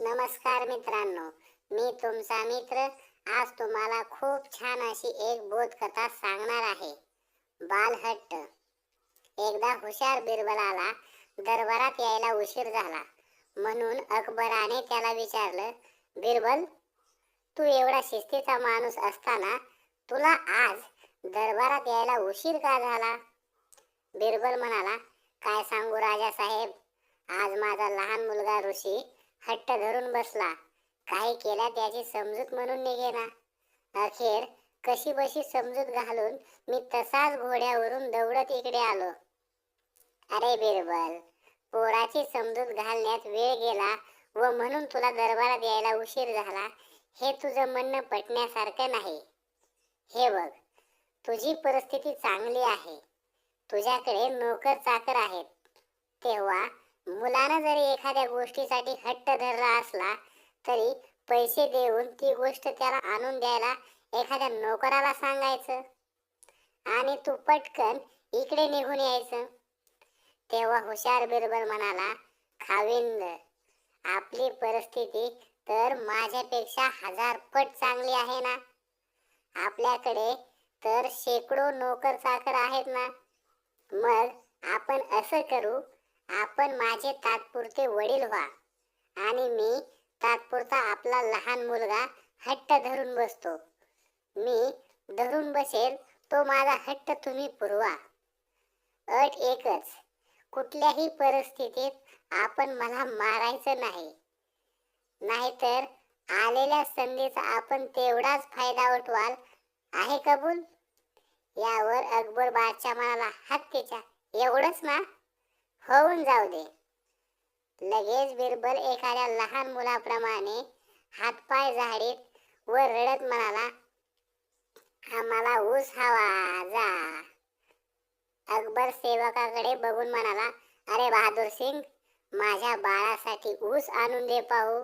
नमस्कार मित्रांनो मी तुमचा मित्र. आज तुम्हाला खूप छान अशी एक बोधकथा सांगणार आहे. बालहट्ट. एकदा हुशार बिरबलाला दरबारात यायला उशीर झाला. म्हणून अकबराने त्याला विचारलं बिरबल तू एवढा शिस्तीचा माणूस असताना तुला आज दरबारात यायला उशीर का झाला? बिरबल म्हणाला काय सांगू राजा साहेब आज माझा लहान मुलगा ऋषी हट्ट धरून बसला. काही केला त्याची समजूत म्हणून निघेना अखेर कशी बशी समजूत घालून मी तसाच घोड्यावरून दौडत इकडे आलो. अरे बिरबल पोराची समजूत घालण्यात वेळ गेला व म्हणून तुला दरबारात यायला उशीर झाला हे तुझं म्हणणं पटण्यासारखं नाही. हे बघ तुझी परिस्थिती चांगली आहे. तुझ्याकडे नोकर चाकर आहेत. तेव्हा मुलानं जरी एखाद्या गोष्टीसाठी हट्ट धरला असला तरी पैसे देऊन ती गोष्ट त्याला आणून द्यायला एखाद्या नोकराला सांगायचं. आणि तू पटकन इकडे निघून यायचं. तेव्हा हुशार बिरबल म्हणाला खाविंद आपली परिस्थिती तर माझ्यापेक्षा हजार पट चांगली आहे ना? आपल्याकडे तर शेकडो नोकर चाकर आहेत ना? मग आपण असं करू आपण माझे तात्पुरते वडील व्हा. आणि मी तात्पुरता आपला लहान मुलगा हट्ट धरून बसतो. मी धरून बसेल तो माझा हट्ट तुम्ही पुरवा. अट एकच कुठल्याही परिस्थितीत आपण मला मारायचं नाही. नाहीतर आलेल्या संधीचा आपण तेवढाच फायदा उठवाल आहे कबूल? यावर अकबर बादशाह म्हणाला हत्तीच्या एवढंच ना? होऊन जाऊ दे. लगेच बिरबल एखाद्या लहान मुलाप्रमाणे हातपाय झाडीत व रडत म्हणाला आम्हाला ऊस हवा जा. अकबर सेवकाकडे बघून म्हणाला अरे बहादूर सिंग माझ्या बाळासाठी ऊस आणून दे पाहू.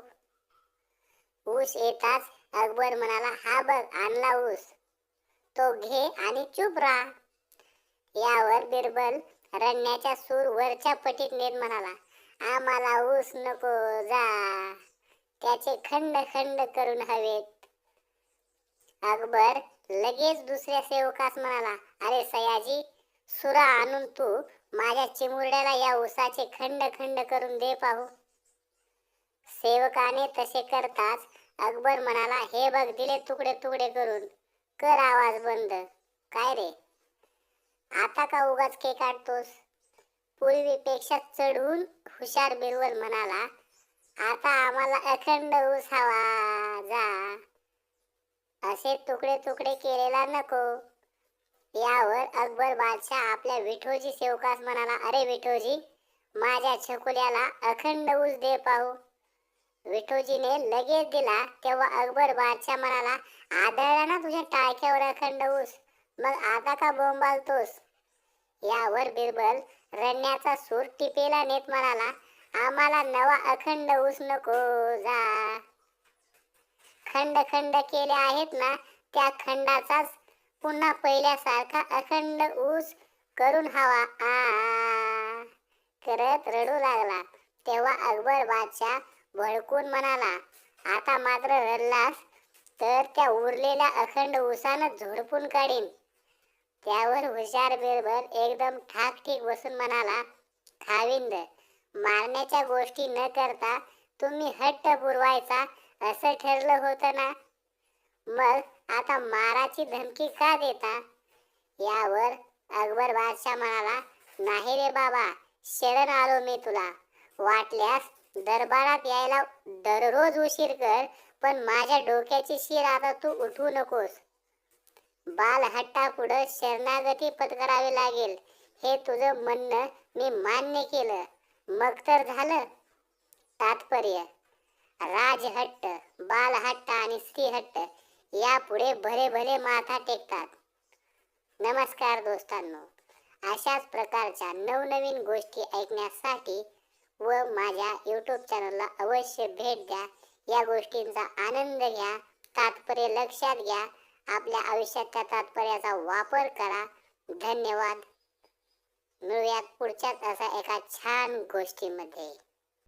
ऊस येताच अकबर म्हणाला हा बघ आणला ऊस. तो घे आणि चुप राहा. यावर बिरबल रडण्याच्या सूर वरच्या पटीत नेत म्हणाला आम्हाला ऊस नको जा. त्याचे खंड खंड करून हवेत. अकबर लगेच दुसऱ्या सेवकास म्हणाला अरे सयाजी सुरा आणून तू माझ्या चिमुरड्याला या ऊसाचे खंड खंड करून दे पाहू. सेवकाने तसे करताच अकबर म्हणाला हे बघ दिले तुकडे तुकडे करून. कर आवाज बंद. काय रे? आता का उगाच के काढतोस पूर्वीपेक्षा चढून हुशार बिरवल म्हणाला आता आम्हाला अखंड ऊस हवा जा. असे तुकडे तुकडे केलेला नको. यावर अकबर बादशाह आपल्या विठोजी सेवकास म्हणाला अरे विठोजी माझ्या छकुल्याला अखंड ऊस दे पाहू. विठोजीने लगेच दिला तेव्हा अकबर बादशाह म्हणाला आदळला ना तुझ्या टाळक्यावर अखंड ऊस? मग आता का बोंबालतोस यावर बिरबल रडण्याचा सूर टिपेला नेत म्हणाला आम्हाला नवा अखंड ऊस नको जा. खंड खंड केले आहेत ना त्या खंडाचाच पुन्हा पहिल्यासारखा अखंड ऊस करून हवा. आ. करत रडू लागला. तेव्हा अकबर बादशाह भडकून म्हणाला आता मात्र रडलास तर त्या उरलेल्या अखंड ऊसानं झोडपून काढीन. त्यावर हुशार बिरबल एकदम ठाकठीक बसून म्हणाला खाविंद मारण्याच्या गोष्टी न करता तुम्ही हट्ट पुरवायचा असं ठरलं होतं ना? मग आता माराची धमकी का देता? यावर अकबर बादशाह म्हणाला नाही रे बाबा शरण आलो मी तुला. वाटल्यास दरबारात यायला दररोज उशीर कर पण माझ्या डोक्याची शिर आता तू उठवू नकोस. बालहट्टा पुढं शरणागती पत्करावी लागेल. हे तुझं म्हणणं मी मान्य केलं. मग तर झालं. तात्पर्य. राजहट्ट बालहट्ट आणि स्त्रीहट्ट यापुढे भले भले माथा टेकतात. नमस्कार दोस्तांनो. अशाच प्रकारच्या नवनवीन गोष्टी ऐकण्यासाठी व माझ्या यूट्यूब चॅनलला अवश्य भेट द्या. या गोष्टींचा आनंद घ्या. तात्पर्य लक्षात घ्या. आपल्या आयुष्यात त्या तात्पर्याचा वापर करा. धन्यवाद. मिळूयात पुढच्याच असा एका छान गोष्टीमध्ये.